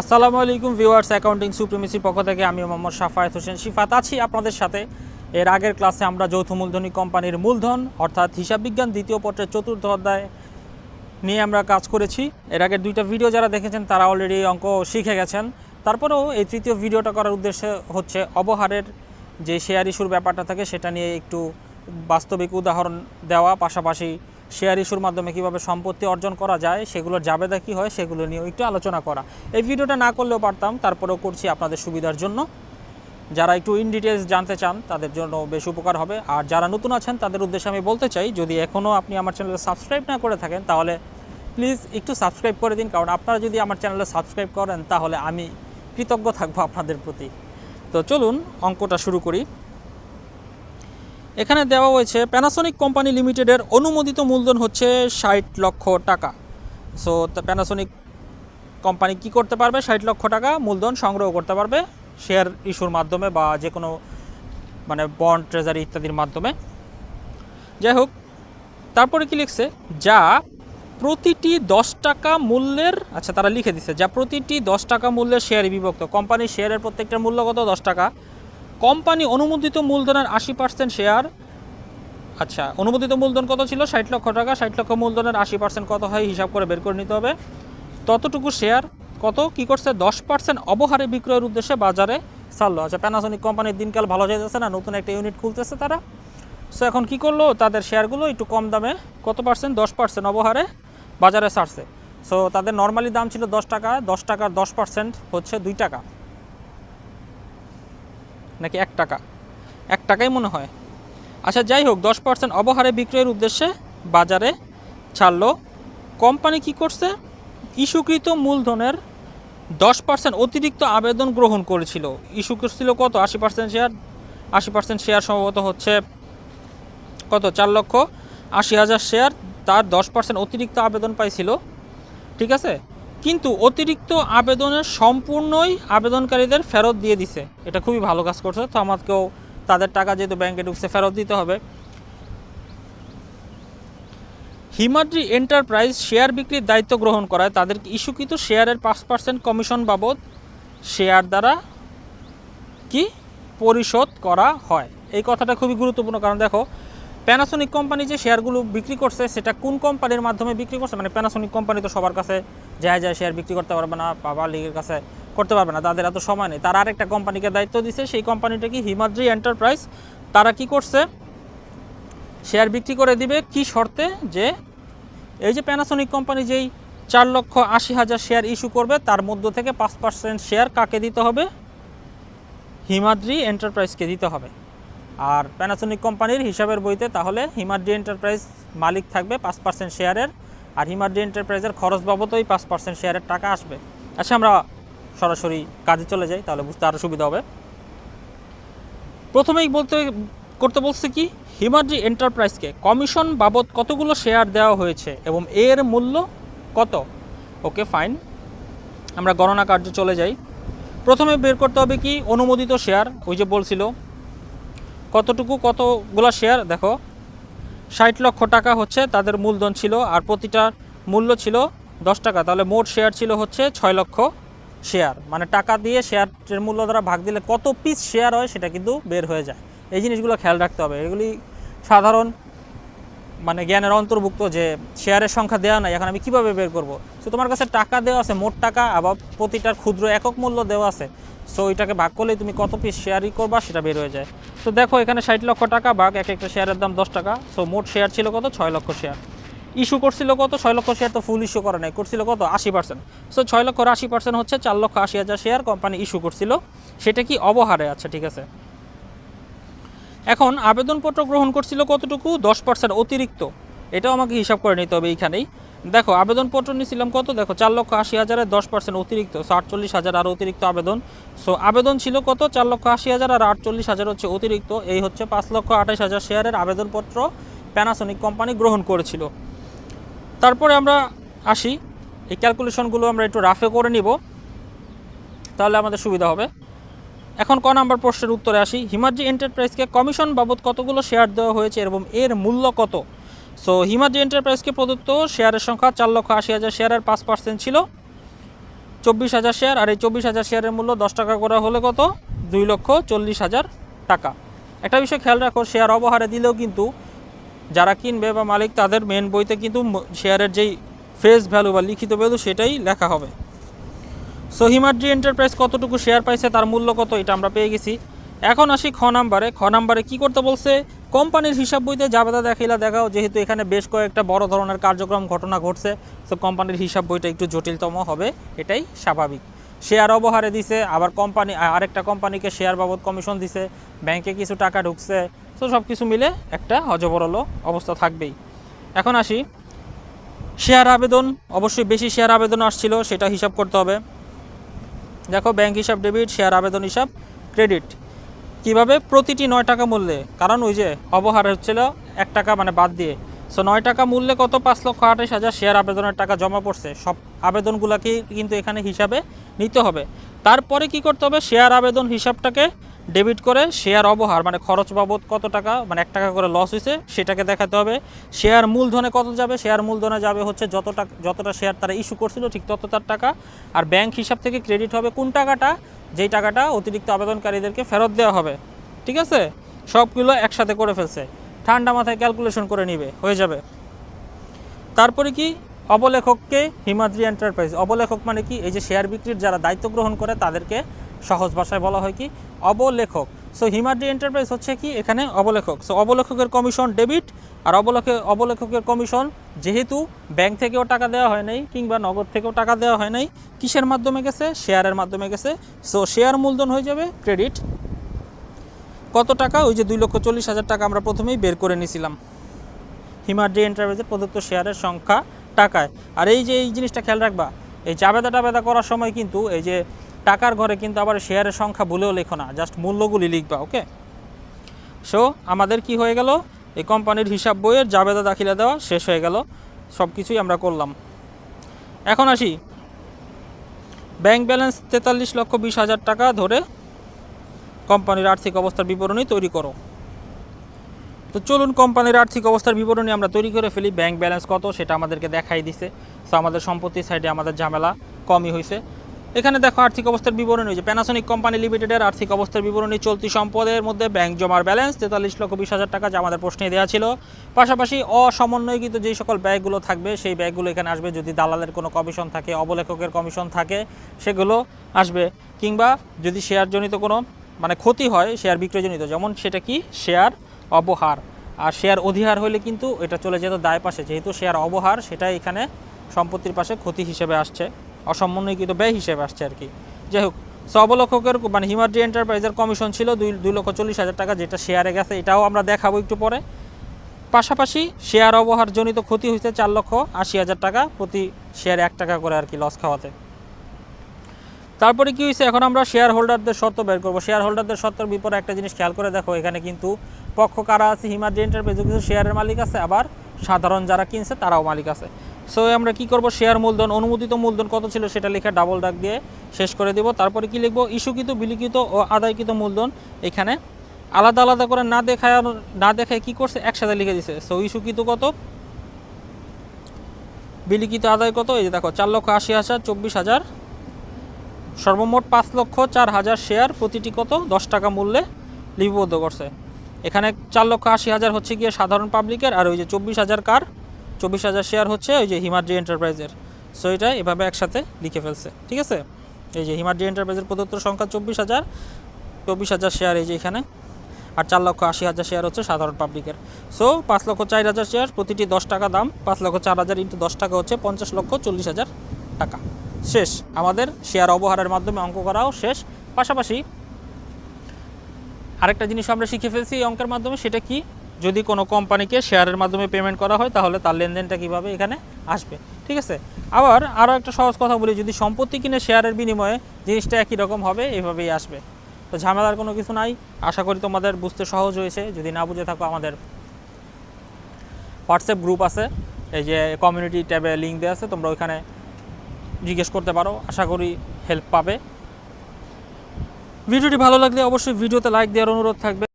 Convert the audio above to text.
আসসালামু আলাইকুম viewers, accounting সুপ্রিমেসির পক্ষ থেকে আমি মোহাম্মদ সাফায়েত হোসেন শিফাত। আছি আপনাদের সাথে। এর আগের ক্লাসে আমরা যৌথ মূলধনী কোম্পানির মূলধন, অর্থাৎ হিসাব বিজ্ঞান দ্বিতীয় পত্রের চতুর্থ অধ্যায় নিয়ে আমরা কাজ করেছি। এর আগের দুইটা ভিডিও যারা দেখেছেন, তারা অলরেডি অঙ্ক শিখে গেছেন। তারপরেও এই তৃতীয় ভিডিওটা করার উদ্দেশ্য হচ্ছে অবহারের যে শেয়ার ইস্যুর ব্যাপারটা থাকে, সেটা নিয়ে একটু বাস্তবিক উদাহরণ দেওয়া, পাশাপাশি শেয়ার ইস্যুর মাধ্যমে কীভাবে সম্পত্তি অর্জন করা যায়, সেগুলোর জাবেদা কী হয়, সেগুলো নিয়েও একটু আলোচনা করা। এই ভিডিওটা না করলেও পারতাম, তারপরেও করছি আপনাদের সুবিধার জন্য। যারা একটু ইন ডিটেলস জানতে চান, তাদের জন্য বেশ উপকার হবে। আর যারা নতুন আছেন, তাদের উদ্দেশ্যে আমি বলতে চাই, যদি এখনও আপনি আমার চ্যানেলে সাবস্ক্রাইব না করে থাকেন, তাহলে প্লিজ একটু সাবস্ক্রাইব করে দিন। কারণ আপনারা যদি আমার চ্যানেলে সাবস্ক্রাইব করেন, তাহলে আমি কৃতজ্ঞ থাকব আপনাদের প্রতি। তো চলুন, অঙ্কটা শুরু করি। এখানে দেওয়া হয়েছে প্যানাসোনিক কোম্পানি লিমিটেডের অনুমোদিত মূলধন হচ্ছে ষাট লক্ষ টাকা। সো প্যানাসোনিক কোম্পানি কি করতে পারবে? ষাট লক্ষ টাকা মূলধন সংগ্রহ করতে পারবে শেয়ার ইস্যুর মাধ্যমে বা যে কোনো মানে বন্ড ট্রেজারি ইত্যাদির মাধ্যমে। যাই হোক, তারপরে কি লিখছে? যা প্রতিটি দশ টাকা মূল্যের আচ্ছা তারা লিখে দিছে, যা প্রতিটি দশ টাকা মূল্যের শেয়ারে বিভক্ত। কোম্পানির শেয়ারের প্রত্যেকটা মূল্য কত? দশ টাকা। কোম্পানি অনুমোদিত মূলধনের আশি পার্সেন্ট শেয়ার আচ্ছা অনুমোদিত মূলধন কত ছিল? ষাট লক্ষ টাকা। ষাট লক্ষ মূলধনের আশি পার্সেন্ট কত হয়? হিসাব করে বের করে নিতে হবে। ততটুকু শেয়ার কত? কি করছে? দশ পার্সেন্ট অবহারে বিক্রয়ের উদ্দেশ্যে বাজারে ছাড়লো। আচ্ছা প্যানাসনিক কোম্পানির দিনকাল ভালো যেতেছে না, নতুন একটা ইউনিট খুলতেছে তারা। সো এখন কি করল? তাদের শেয়ারগুলো একটু কম দামে কত পার্সেন্ট দশ পার্সেন্ট অবহারে বাজারে ছাড়ছে। সো তাদের নর্মালি দাম ছিল দশ টাকা, দশ টাকার দশ পার্সেন্ট হচ্ছে দুই টাকা। নাকি এক টাকা? এক টাকাই মনে হয়। আচ্ছা যাই হোক, দশ পার্সেন্ট অবহারে বিক্রয়ের উদ্দেশ্যে বাজারে ছাড়লো। কোম্পানি কি করছে? ইস্যুকৃত মূলধনের দশ পার্সেন্ট অতিরিক্ত আবেদন গ্রহণ করেছিল। ইস্যু করছিল কত? আশি পার্সেন্ট শেয়ার আশি পার্সেন্ট শেয়ার সম্ভবত হচ্ছে কত? চার লক্ষ আশি হাজার শেয়ার তার দশ পার্সেন্ট অতিরিক্ত আবেদন পাইছিল। ঠিক আছে? কিন্তু অতিরিক্ত আবেদনের সম্পূর্ণই আবেদনকারীদের ফেরত দিয়ে দিছে। এটা খুবই ভালো কাজ করছে, তো আমাকেও তাদের টাকা যেহেতু ব্যাংকে ঢুকছে, ফেরত দিতে হবে। হিমাদ্রি এন্টারপ্রাইজ শেয়ার বিক্রির দায়িত্ব গ্রহণ করায় তাদেরকে ইস্যুকৃত শেয়ারের পাঁচ পার্সেন্ট কমিশন বাবদ শেয়ার দ্বারা কি পরিশোধ করা হয়। এই কথাটা খুবই গুরুত্বপূর্ণ, কারণ দেখো প্যানাসোনিক কোম্পানি যে শেয়ারগুলো বিক্রি করছে, সেটা কোন কোম্পানির মাধ্যমে বিক্রি করছে? মানে প্যানাসোনিক কোম্পানি তো সবার কাছে যায় যায় শেয়ার বিক্রি করতে পারবে না বাবা লিগের কাছে করতে পারবে না, তাদের এত সময় নেই। তারা আরেকটা কোম্পানিকে দায়িত্ব দিছে, সেই কোম্পানিটা কি হিমাদ্রি এন্টারপ্রাইজ তারা কি করছে? শেয়ার বিক্রি করে দিবে কি শর্তে? যে এই যে প্যানাসোনিক কোম্পানি যেই চার লক্ষ আশি হাজার শেয়ার ইস্যু করবে, তার মধ্য থেকে পাঁচ পার্সেন্ট শেয়ার কাকে দিতে হবে? হিমাদ্রি এন্টারপ্রাইজকে দিতে হবে। আর প্যানাসোনিক কোম্পানির হিসাবের বইতে তাহলে হিমাদ্রি এন্টারপ্রাইজ মালিক থাকবে পাঁচ পার্সেন্ট শেয়ারের আর হিমাদ্রি এন্টারপ্রাইজের খরচ বাবদই পাঁচ পার্সেন্ট শেয়ারের টাকা আসবে। আচ্ছা আমরা সরাসরি কাজে চলে যাই, তাহলে বুঝতে আরও সুবিধা হবে। প্রথমেই বলতে, করতে বলছে কি হিমাদ্রি এন্টারপ্রাইজকে কমিশন বাবদ কতগুলো শেয়ার দেওয়া হয়েছে এবং এর মূল্য কত? ওকে ফাইন আমরা গণনা কার্যে চলে যাই। প্রথমে বের করতে হবে কি, অনুমোদিত শেয়ার ওই যে বলছিল কতটুকু কতগুলো শেয়ার দেখো, ষাট লক্ষ টাকা হচ্ছে তাদের মূলধন ছিল আর প্রতিটার মূল্য ছিল দশ টাকা। তাহলে মোট শেয়ার ছিল হচ্ছে ছয় লক্ষ শেয়ার মানে টাকা দিয়ে শেয়ারের মূল্য দ্বারা ভাগ দিলে কত পিস শেয়ার হয় সেটা কিন্তু বের হয়ে যায়। এই জিনিসগুলো খেয়াল রাখতে হবে। এগুলি সাধারণ মানে জ্ঞানের অন্তর্ভুক্ত যে শেয়ারের সংখ্যা দেওয়া নাই, এখন আমি কীভাবে বের করব? তো তোমার কাছে টাকা দেওয়া আছে, মোট টাকা, আবার প্রতিটার ক্ষুদ্র একক মূল্য দেওয়া আছে। সো এটাকে ভাগ করলেই তুমি কত পিস শেয়ারই করবা সেটা বের হয়ে যায়। তো দেখো এখানে ষাট লক্ষ টাকা, ভাগ এক একটা শেয়ারের দাম দশ টাকা। সো মোট শেয়ার ছিল কত? ছয় লক্ষ শেয়ার ইস্যু করছিল কত? ছয় লক্ষ শেয়ার তো ফুল ইস্যু করে নাই, করছিল কত? আশি পার্সেন্ট সো ছয় লক্ষ আশি পার্সেন্ট হচ্ছে চার লক্ষ আশি হাজার শেয়ার কোম্পানি ইস্যু করছিল। সেটা কি অবহারে? আছে ঠিক আছে। এখন আবেদনপত্র গ্রহণ করছিল কতটুকু? দশ পার্সেন্ট অতিরিক্ত। এটাও আমাকে হিসাব করে নিতে হবে এইখানেই। দেখো, আবেদনপত্র নিয়েছিলাম কত? দেখো, চার লক্ষ আশি হাজারের দশ পার্সেন্ট অতিরিক্ত সো আটচল্লিশ হাজার আর অতিরিক্ত আবেদন। সো আবেদন ছিল কত? চার লক্ষ আশি হাজার আর আটচল্লিশ হাজার হচ্ছে অতিরিক্ত। এই হচ্ছে পাঁচ লক্ষ আঠাশ হাজার শেয়ারের আবেদনপত্র প্যানাসনিক কোম্পানি গ্রহণ করেছিল। তারপরে আমরা আসি। এই ক্যালকুলেশনগুলো আমরা একটু রাফে করে নিব। তাহলে আমাদের সুবিধা হবে। এখন ক নাম্বার প্রশ্নের উত্তরে আসি। হিমাদ্রি এন্টারপ্রাইজকে কমিশন বাবদ কতগুলো শেয়ার দেওয়া হয়েছে এবং এর মূল্য কত? সো হিমাদ্রি এন্টারপ্রাইজকে প্রদত্ত শেয়ারের সংখ্যা চার লক্ষ আশি হাজার শেয়ারের পাঁচ পার্সেন্ট ছিল। চব্বিশ হাজার শেয়ার আর এই চব্বিশ হাজার শেয়ারের মূল্য দশ টাকা করা হলে কত? দুই লক্ষ চল্লিশ হাজার টাকা। একটা বিষয় খেয়াল রাখো শেয়ার অবহারে দিলেও কিন্তু যারা কিনবে বা মালিক, তাদের মেন বইতে কিন্তু শেয়ারের যেই ফেস ভ্যালু বা লিখিত ভ্যালু সেটাই লেখা হবে। সো হিমাদ্রি এন্টারপ্রাইজ কতটুকু শেয়ার পাইছে, তার মূল্য কত, এটা আমরা পেয়ে গেছি। এখন আসি খ নাম্বারে। খ নাম্বারে কি করতে বলছে? কোম্পানির হিসাব বইতে জাবেদা দেখাইলা দেখাও, যেহেতু এখানে বেশ কয়েকটা বড় ধরনের কার্যক্রম, ঘটনা ঘটছে, তো কোম্পানির হিসাব বইটা একটু জটিলতম হবে, এটাই স্বাভাবিক। শেয়ার অবহারে দিছে, আবার কোম্পানি আরেকটা কোম্পানিকে শেয়ার বাবদ কমিশন দিছে, ব্যাংকে কিছু টাকা ঢুকছে, তো সব কিছু মিলে একটা হজবরল অবস্থা থাকবেই। এখন আসি, শেয়ার আবেদন, অবশ্যই বেশি শেয়ার আবেদন আসছিল, সেটা হিসাব করতে হবে। দেখো, ব্যাংক হিসাব, ডেবিট, শেয়ার আবেদন হিসাব, ক্রেডিট। কীভাবে প্রতিটি নয় টাকা মূল্যে? কারণ ওই যে অবহার হচ্ছিল এক টাকা মানে বাদ দিয়ে। সো নয় টাকা মূল্যে কত? পাঁচ লক্ষ আঠাশ হাজার শেয়ার আবেদনের টাকা জমা পড়ছে। সব আবেদনগুলোকে কিন্তু এখানে হিসাবে নিতে হবে। তারপরে কি করতে হবে? শেয়ার আবেদন হিসাবটাকে ডেবিট করে শেয়ার অবহার মানে খরচ বাবদ কত টাকা মানে এক টাকা করে লস হয়েছে সেটাকে দেখাতে হবে। শেয়ার মূলধনে কত যাবে? শেয়ার মূলধনে যাবে হচ্ছে যত টাকা যতটা শেয়ার তারা ইস্যু করছিল, ঠিক তত তার টাকা। আর ব্যাংক হিসাব থেকে ক্রেডিট হবে কোন টাকাটা? যেই টাকাটা অতিরিক্ত আবেদনকারীদেরকে ফেরত দেওয়া হবে, ঠিক আছে? সবগুলো একসাথে করে ফেলছে। ঠান্ডা মাথায় ক্যালকুলেশন করে নিবে, হয়ে যাবে। তারপরে কি? অবলেখককে হিমাদ্রি এন্টারপ্রাইজ অবলেখক মানে কি? এই যে শেয়ার বিক্রির যারা দায়িত্ব গ্রহণ করে, তাদেরকে সহজ ভাষায় বলা হয় কি? অবলেখক। সো হিমাদ্রি এন্টারপ্রাইজ হচ্ছে কি? এখানে অবলেখক। সো অবলেখকের কমিশন ডেবিট আর অবলেখে অবলেখকের কমিশন যেহেতু ব্যাংক থেকেও টাকা দেওয়া হয় নাই কিংবা নগদ থেকেও টাকা দেওয়া হয় নাই, কিসের মাধ্যমে গেছে? শেয়ারের মাধ্যমে গেছে। সো শেয়ার মূলধন হয়ে যাবে ক্রেডিট। কত টাকা? ওই যে দুই লক্ষ চল্লিশ হাজার টাকা আমরা প্রথমেই বের করে নিয়েছিলাম। হিমাদ্রি এন্টারপ্রাইজের প্রদত্ত শেয়ারের সংখ্যা টাকায়। আর এই যে এই জিনিসটা খেয়াল রাখবা, এই চাবেদা টাবেদা করার সময় কিন্তু এই যে টাকার ঘরে কিন্তু আবার শেয়ারের সংখ্যা ভুলেও লেখো না, জাস্ট মূল্যগুলি লিখবা ওকে সো আমাদের কি হয়ে গেল? এই কোম্পানির হিসাব বইয়ের জাবেদা দাখিলা দেওয়া শেষ হয়ে গেল। সব কিছুই আমরা করলাম। এখন আসি। ব্যাংক ব্যালেন্স তেতাল্লিশ লক্ষ বিশ হাজার টাকা ধরে কোম্পানির আর্থিক অবস্থার বিবরণী তৈরি করো। তো চলুন কোম্পানির আর্থিক অবস্থার বিবরণী আমরা তৈরি করে ফেলি। ব্যাংক ব্যালেন্স কত সেটা আমাদেরকে দেখাই দিছে। তো আমাদের সম্পত্তির সাইডে আমাদের ঝামেলা কমই হয়েছে এখানে দেখো আর্থিক অবস্থার বিবরণী যে প্যানাসনিক কোম্পানি লিমিটেডের আর্থিক অবস্থার বিবরণী চলতি সম্পদের মধ্যে ব্যাংক জমার ব্যালেন্স তেতাল্লিশ লক্ষ বিশ হাজার টাকা যা আমাদের প্রশ্নে দেওয়া ছিল। পাশাপাশি অসমন্বয়কৃত যেই সকল ব্যয়গুলো থাকবে, সেই ব্যয়গুলো এখানে আসবে। যদি দালালের কোনো কমিশন থাকে, অবলেখকের কমিশন থাকে, সেগুলো আসবে। কিংবা যদি শেয়ারজনিত কোনো মানে ক্ষতি হয় শেয়ার বিক্রয়জনিত, যেমন সেটা কি? শেয়ার অবহার। আর শেয়ার অধিহার হলে কিন্তু এটা চলে যেত দায় পাশে। যেহেতু শেয়ার অবহার, সেটাই এখানে সম্পত্তির পাশে ক্ষতি হিসেবে আসছে। অসমন্বয়কৃত ব্যয় হিসেবে আসছে আর কি। যাই হোক সো অবলক্ষকের মানে হিমাদ্রি এন্টারপ্রাইজের কমিশন ছিল দুই দুই লক্ষ চল্লিশ হাজার টাকা যেটা শেয়ারে গেছে, এটাও আমরা দেখাবো একটু পরে। পাশাপাশি শেয়ার অবহারজনিত ক্ষতি হয়েছে চার লক্ষ আশি হাজার টাকা প্রতি শেয়ারে এক টাকা করে আর কি লস খাওয়াতে। তারপরে কি হয়েছে, এখন আমরা শেয়ার হোল্ডারদের শর্ত বের করব। শেয়ার হোল্ডারদের শর্তের বিপরীতে একটা জিনিস খেয়াল করে দেখো, এখানে কিন্তু পক্ষ কারা আছে, হিমাদ্রি এন্টারপ্রাইজ কিছু শেয়ারের মালিক আছে, আবার সাধারণ যারা কিনছে, তারাও মালিক আছে। সো আমরা কি করব? শেয়ার মূলধন, অনুমোদিত মূলধন কত ছিল সেটা লেখা ডাবল ডাক দিয়ে শেষ করে দেব। তারপরে কি লিখব? ইস্যুকৃত বিলিখিত ও আদায়কৃত মূলধন এখানে। আলাদা আলাদা করে না দেখায় না দেখায় কি করছে? একসাথে লিখে দিছে। সো ইস্যুকৃত কত? বিলিখিত আদায় কত? এই যে দেখো, চার লক্ষ আশি হাজার, চব্বিশ হাজার। সর্বমোট পাঁচ লক্ষ চার হাজার শেয়ার প্রতিটি কত? দশ টাকা মূল্যে লিপিবদ্ধ করছে। এখানে চার লক্ষ আশি হাজার হচ্ছে গিয়ে সাধারণ পাবলিকের আর ওই যে চব্বিশ হাজার কার? চব্বিশ হাজার শেয়ার হচ্ছে ওই যে হিমাদ্রি এন্টারপ্রাইজের সো এটা এভাবে একসাথে লিখে ফেলছে, ঠিক আছে? এই যে হিমাদ্রি এন্টারপ্রাইজের প্রদত্ত সংখ্যা চব্বিশ হাজার চব্বিশ হাজার শেয়ার এই যে এখানে। আর চার লক্ষ আশি হাজার শেয়ার হচ্ছে সাধারণ পাবলিকের সো পাঁচ লক্ষ চার হাজার শেয়ার প্রতিটি দশ টাকা দাম, পাঁচ লক্ষ চার হাজার ইন্টু দশ টাকা হচ্ছে পঞ্চাশ লক্ষ চল্লিশ হাজার টাকা। শেষ, আমাদের শেয়ার অবহারের মাধ্যমে অঙ্ক করাও শেষ। পাশাপাশি আরেকটা জিনিস আমরা শিখে ফেলছি এই অঙ্কের মাধ্যমে, সেটা কি? যদি কোনো কোম্পানিকে শেয়ারের মাধ্যমে পেমেন্ট করা হয়, তাহলে তার লেনদেনটা কীভাবে এখানে আসবে? ঠিক আছে? আবার আরও একটা সহজ কথা বলি, যদি সম্পত্তি কিনে শেয়ারের বিনিময়ে জিনিসটা একই রকম হবে, এভাবেই আসবে। তো ঝামেলার কোনো কিছু নাই, আশা করি তোমাদের বুঝতে সহজ হয়েছে। যদি না বুঝে থাকো, আমাদের হোয়াটসঅ্যাপ গ্রুপ আছে, এই যে কমিউনিটি ট্যাবে লিঙ্ক দেওয়া আছে, তোমরা ওইখানে জিজ্ঞেস করতে পারো, আশা করি হেল্প পাবে। ভিডিওটি ভালো লাগলে অবশ্যই ভিডিওতে লাইক দেওয়ার অনুরোধ থাকবে।